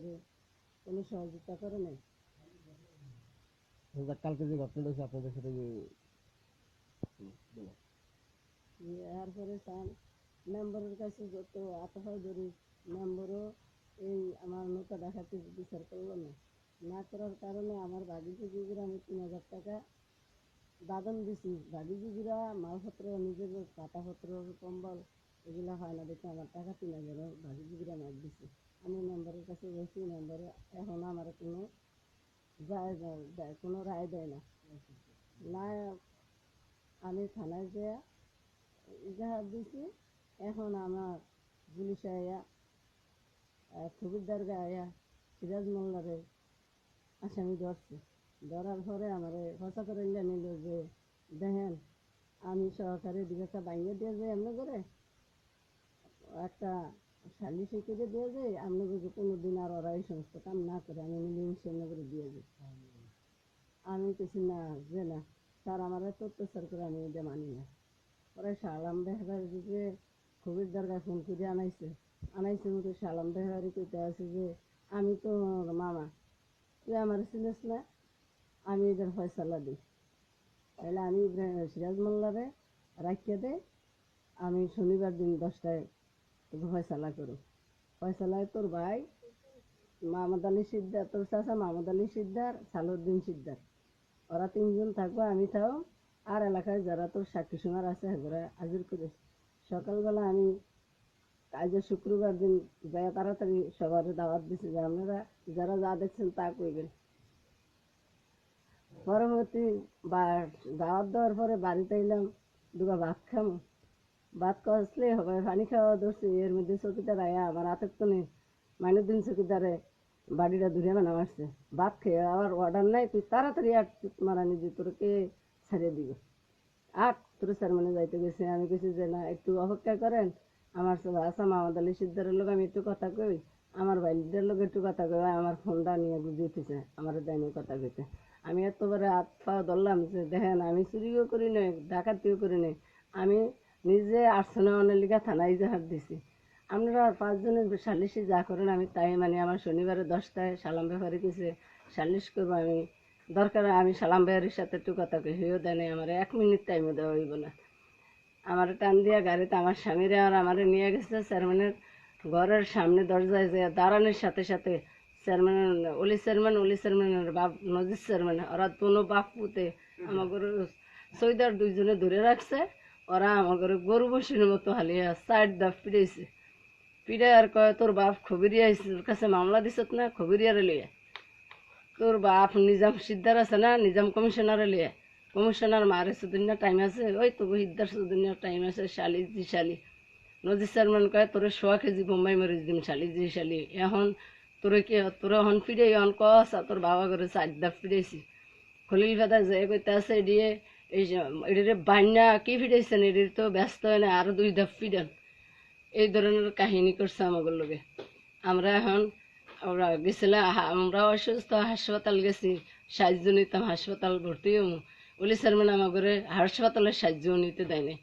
করে কোনো সহযোগিতা করে নাই। কালকে যে ঘটনাটা হয়েছে আপনাদের সাথে যে এরপরে স্যার মেম্বারের কাছে যত আতফাই ধরি মেম্বারও এই আমার নৌকা দেখাতে বিচার করল না না করার কারণে আমার ভাগিজিগুরা আমি তিন হাজার টাকা দাদন দিছি। ভাগিজিগুরা মালপত্র নিজের পাতাপত্র কম্বল এগুলো হয় না, দেখে আমার টাকা তিন হাজার ভাগিজিগুরা মার দিছি। আমি মেম্বারের কাছে বলছি মেম্বার এখন আমার কোনো যায় দেয় কোনো রায় দেয় না। না, আমি থানায় যেয়ে ইজাহার দিছি, এখন আমার পুলিশ আয়া খবিরদার আয়া সিরাজ মোল্লারে আসামি ধরছে। ধরার পরে আমার হসা করে নিল যে, দেখেন, আমি সহকারী দিকে বাইরে দিয়ে যে এমনি করে একটা সালিশি করে দিয়ে যায় আপনি যদি কোনো দিন আর ওরা এই সমস্ত কাম না করে, আমি মিলিমিশে এমনি করে দিয়ে যাই আমি কিছু না, যে না, স্যার আমার এত অত্যাচার করে আমি এটা মানি না। পরে সালাম বেহার যে খুবই দরকার ফোন করে আনাইছে। আনাইছে মতো সালাম বেহারি কইতে আছে যে, আমি তো মামা, তুই আমার চিনিস না, আমি এদের ফয়সালা দিই। তাহলে আমি সিরাজ মোল্লারে রাখিয়ে দে, আমি শনিবার দিন দশটায় তোকে ফয়সালা করো। ফয়সালায় তোর ভাই মাহমুদ আলী সিদ্দার তোর চাচা মাহমুদ আলী সিদ্দার সালুদ্দিন সিদ্দার ওরা তিনজন থাকব, আমি থাও। আর এলাকায় যারা তোর সাক্ষী সোনার আছে সেগুলা হাজির করে। সকালবেলা আমি আজ শুক্রবার দিন যাই তাড়াতাড়ি সবার দাওয়াত দিছি যে আপনারা যারা যা দেখছেন তা কইবেন। পরবর্তী বা দাওয়াত দেওয়ার পরে বাড়িতে এলাম দুটো ভাত খামো। ভাত খাওয়াসলে হবে, পানি খাওয়া ধরছি, এর মধ্যে চকিদার আয়া আমার হাতের তো নেই। মাইনের দিন চকিদারে বাড়িটা দূরে মানে মারছে ভাত খেয়ে আবার অর্ডার নাই, তুই তাড়াতাড়ি আট মারানি যে তোরকে ছাড়িয়ে দিবে। আট, তোর স্যার মানে যাইতে গেছে। আমি কিছু যে, না, একটু অপেক্ষা করেন। আমার সব আসা মামাদ আলী সিদ্ধারের লোক, আমি একটু কথা কই। আমার ভাইদের লোক একটু কথা কই আমার ফোনটা নিয়ে বুঝে উঠেছে, আমার দেয়নি কথা কইতে। আমি এতবারে হাত পা ধরলাম যে, দেখেন, আমি চুরিও করি নাই, ডাকাতিও করি নাই। আমি নিজে আটশো লিগা থানায় ইজাহার দিছি। আপনারা পাঁচজনের সালিশি যা করেন, আমি তাই মানে। আমার শনিবারে দশটায় সালাম ব্যাপারে কিছু সালিশ করব আমি। দরকার আমি সালাম ভাইয়ের সাথে একটু কথা হইও দেয় আমার। এক মিনিট টাইমও দেওয়া হইব না। আমার টান দিয়া গাড়িতে আমার স্বামীরে আর আমারে নিয়ে গেছে, চেয়ারম্যানের ঘরের সামনে দরজায় যে দাঁড়ানোর সাথে সাথে চেয়ারম্যান অলি চেয়ারম্যান অলি চেয়ারম্যানের বাপ নজির চেয়ারম্যান, ওরা দুনো বাপ পুতে আমাদের সৈদার দুইজনে ধরে রাখছে। ওরা আমাদের গরু বসির মতো হালিয়া সাইড দা পিড়াইছে। পিড়ে আর কয়, তোর বাপ খবিরিয়া আইছে, তোর কাছে মামলা দিছত না খবিরিয়ারে লিয়ে তোর বাপ নিজাম সিদ্ধার আছে না, নিজাম কমিশনারে লিয়ে কমিশনার মারে সুদিনের টাইম আছে, ওই তো হিদ্দার সুদিনের টাইম আছে শালি জি শালি। নদী চেয়ারম্যান কয়, তোর সোয়া কেজি বোম্বাই মরিচ দিম শালি জি শালি। এখন তোর কি, তোর এখন ফিরে এখন কস, আর তোর বাবা করে চারদা ফিরেছি খলিল ফেদা যে কইতে আছে এডিয়ে এই যে এডিরে বান্যা কি ফিটাইছেন এডির তো ব্যস্ত হয় না আরও দুই ধাপ ফিরেন এই ধরনের কাহিনী করছে আমাদের লোকে আমরা এখন আমরা গেছিলাম আমরা অসুস্থ হাসপাতাল গেছি। সাহায্য নিতাম হাসপাতাল ভর্তি হব ওলি চেয়ারম্যান আমাদের হাসপাতালে সাহায্য নিতে দেয়নি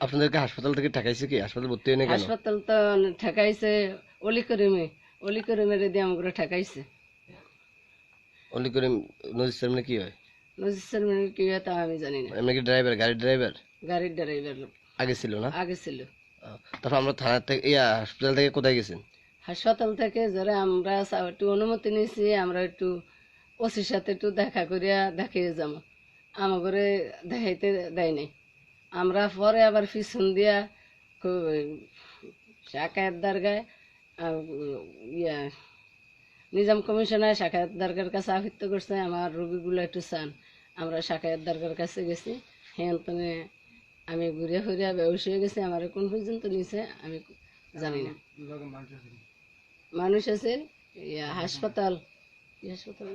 আপনাদেরকে হাসপাতাল থেকে ঠেকাইছে কি? হাসপাতাল ভর্তি হয়নি হাসপাতাল তো ঠেকাইছে অলি করিমে অলি করিমের দিয়ে আমাকে ঠেকাইছে। অলি করে নদী সামনে কি হয়? নজির চেয়ারম্যানের কি তা আমি জানি না। এমনি কি ড্রাইভার গাড়ির ড্রাইভার গাড়ির ড্রাইভার আগে ছিল না? আগে ছিল। তারপর আমরা থানা থেকে ইয়া হাসপাতাল থেকে কোথায় গেছেন? হাসপাতাল থেকে যারা আমরা একটু অনুমতি নিয়েছি আমরা একটু ওসির সাথে একটু দেখা করিয়া দেখিয়ে যাব। আমাকে দেখাইতে দেয় নাই। আমরা পরে আবার পিছন দিয়া শাখায়েত দরগায় ইয়া নিজাম কমিশনার শাখায়েত দরকার কাছে আবৃত্ত করছে, আমার রোগীগুলো একটু চান। আমরা শাখায়েত দরকার কাছে গেছি। তুমি আমি ঘুরে বেউস হয়ে গেছি। আমার কোন পর্যন্ত নিছে, আমি জানি না। মানুষ আছে, ইয়া, হাসপাতাল। হাসপাতাল?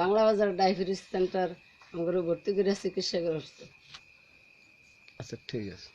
বাংলা বাজার ডায়াবেটিস সেন্টার, আমাকে ভর্তি করে চিকিৎসা করছে আচ্ছা ঠিক আছে।